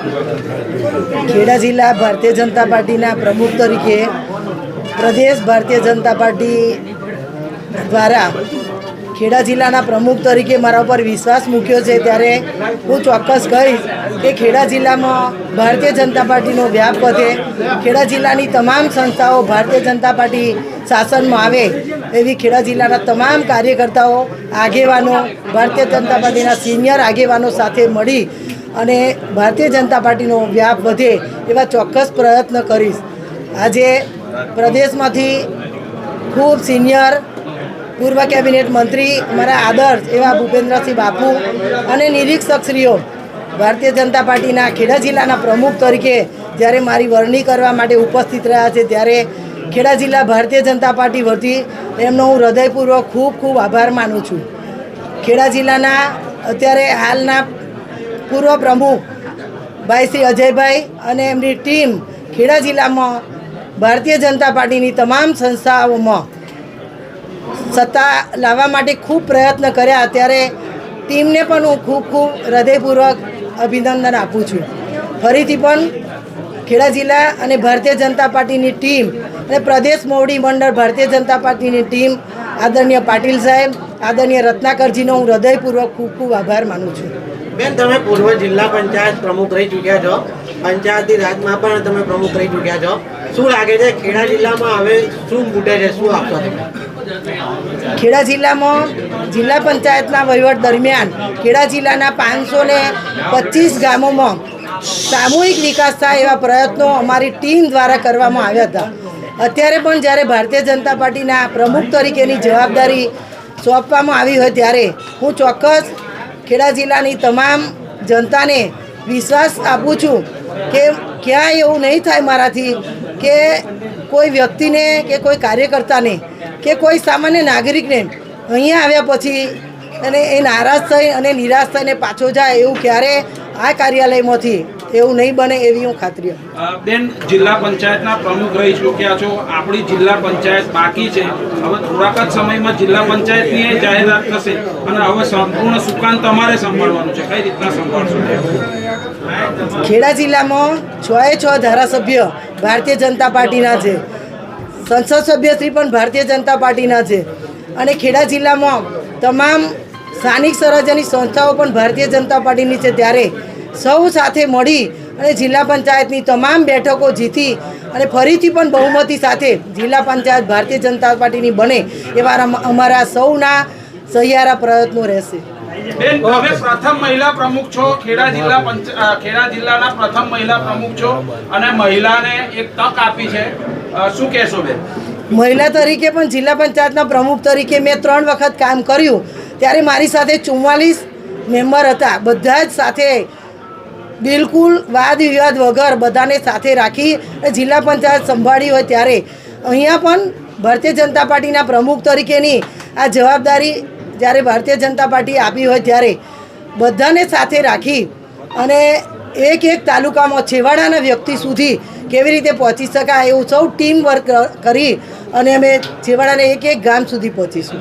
ખેડા જિલ્લા ભારતીય જનતા પાર્ટીના પ્રમુખ તરીકે પ્રદેશ ભારતીય જનતા પાર્ટી દ્વારા ખેડા જિલ્લાના પ્રમુખ તરીકે મારા ઉપર વિશ્વાસ મૂક્યો છે. ત્યારે હું ચોક્કસ કહીશ કે ખેડા જિલ્લામાં ભારતીય જનતા પાર્ટીનો વ્યાપ વધે. ખેડા જિલ્લાની તમામ સંસ્થાઓ ભારતીય જનતા પાર્ટી શાસનમાં આવે એવી ખેડા જિલ્લાના તમામ કાર્યકર્તાઓ, આગેવાનો, ભારતીય જનતા પાર્ટીના સિનિયર આગેવાનો સાથે મળી અને ભારતીય જનતા પાર્ટીનો વ્યાપ વધે એવા ચોક્કસ પ્રયત્ન કરીશ. આજે પ્રદેશમાંથી ખૂબ સિનિયર પૂર્વ કેબિનેટ મંત્રી અમારા આદર્શ એવા ભૂપેન્દ્રસિંહ બાપુ અને નિરીક્ષકશ્રીઓ ભારતીય જનતા પાર્ટીના ખેડા જિલ્લાના પ્રમુખ તરીકે જ્યારે મારી વરણી કરવા માટે ઉપસ્થિત રહ્યા છે ત્યારે ખેડા જિલ્લા ભારતીય જનતા પાર્ટી વતી એમનો હું હૃદયપૂર્વક ખૂબ ખૂબ આભાર માનું છું. ખેડા જિલ્લાના અત્યારે હાલના પૂર્વ પ્રમુખ ભાઈ શ્રી અજયભાઈ અને એમની ટીમ ખેડા જિલ્લામાં ભારતીય જનતા પાર્ટીની તમામ સંસ્થાઓમાં સત્તા લાવવા માટે ખૂબ પ્રયત્ન કર્યા. ત્યારે ટીમને પણ હું ખૂબ ખૂબ હૃદયપૂર્વક અભિનંદન આપું છું. ફરીથી પણ ખેડા જિલ્લા અને ભારતીય જનતા પાર્ટીની ટીમ અને પ્રદેશ મોવડી મંડળ ભારતીય જનતા પાર્ટીની ટીમ આદરણીય પાટીલ સાહેબ આદરણીય રત્નાકરજીનો હું હૃદયપૂર્વક ખૂબ ખૂબ આભાર માનું છું. બેન તમે પૂર્વ જિલ્લા પંચાયત પ્રમુખ રહી ચૂક્યા છો. પંચાયતી રાજમાં પણ તમે પ્રમુખ રહી ચૂક્યા છો. શું લાગે છે ખેડા જિલ્લામાં હવે શું મૂટે છે? શું આપશો તમે? ખેડા જિલ્લામાં જિલ્લા પંચાયતના વહીવટ દરમિયાન ખેડા જિલ્લાના પાંચસો ને પચીસ ગામોમાં સામૂહિક વિકાસ થાય એવા પ્રયત્નો અમારી ટીમ દ્વારા કરવામાં આવ્યા હતા. અત્યારે પણ જ્યારે ભારતીય જનતા પાર્ટીના પ્રમુખ તરીકેની જવાબદારી સોંપવામાં આવી હોય ત્યારે હું ચોક્કસ ખેડા જિલ્લાની તમામ જનતાને વિશ્વાસ આપું છું કે ક્યાંય એવું નહીં થાય મારાથી કે કોઈ વ્યક્તિને કે કોઈ કાર્યકર્તાને કે કોઈ સામાન્ય નાગરિકને અહીંયા આવ્યા પછી અને એ નારાજ થઈ અને નિરાશ થઈને પાછો જાય એવું ક્યારે આ કાર્યાલયમાંથી એવું નહીં બને એવી હું ખાતરી આપું. બેન જિલ્લા પંચાયતના પ્રમુખ રહી ચૂક્યા છો. આપણી જિલ્લા પંચાયત બાકી છે. હવે થોડાક જ સમયમાં જિલ્લા પંચાયતની એ જાહેરાત થશે અને હવે સંપૂર્ણ સુકાન તમારે સંભાળવાનું છે. કઈ રીતના સંભાળશો? ખેડા જિલ્લામાં છ એ છ ધારાસભ્ય ભારતીય જનતા પાર્ટીના છે. સંસદ સભ્યશ્રી પણ ભારતીય જનતા પાર્ટીના છે. અને ખેડા જિલ્લામાં તમામ સ્થાનિક સ્વરાજ્યની સંસ્થાઓ પણ ભારતીય જનતા પાર્ટીની છે. ત્યારે સૌ સાથે મળી અને જિલ્લા પંચાયતની તમામ બેઠકો જીતી અને ફરીથી પણ બહુમતી સાથે જિલ્લા પંચાયત ભારતીય જનતા પાર્ટીની બને એવા અમારા સૌના સહિયારા પ્રયત્નો રહેશે. બેન તમે પ્રથમ મહિલા પ્રમુખ છો ખેડા જિલ્લા ખેડા જિલ્લાના પ્રથમ મહિલા પ્રમુખ છો અને મહિલાને એક તક આપી છે. શું કહેશો બેન? મહિલા તરીકે પણ જિલ્લા પંચાયતના પ્રમુખ તરીકે મેં ત્રણ વખત કામ કર્યું. ત્યારે મારી સાથે ચુમ્માલીસ મેમ્બર હતા. બધા જ સાથે બિલકુલ વાદ વિવાદ વગર બધાને સાથે રાખી જિલ્લા પંચાયત સંભાળી હોય ત્યારે. અહીંયા પણ ભારતીય જનતા પાર્ટીના પ્રમુખ તરીકેની આ જવાબદારી જ્યારે ભારતીય જનતા પાર્ટી આપી હોય ત્યારે બધાને સાથે રાખી અને એક એક તાલુકામાં છેવાડાના વ્યક્તિ સુધી કેવી રીતે પહોંચી શકાય એવું સૌ ટીમ વર્ક કરી અને અમે છેવાડાને એક એક ગામ સુધી પહોંચીશું.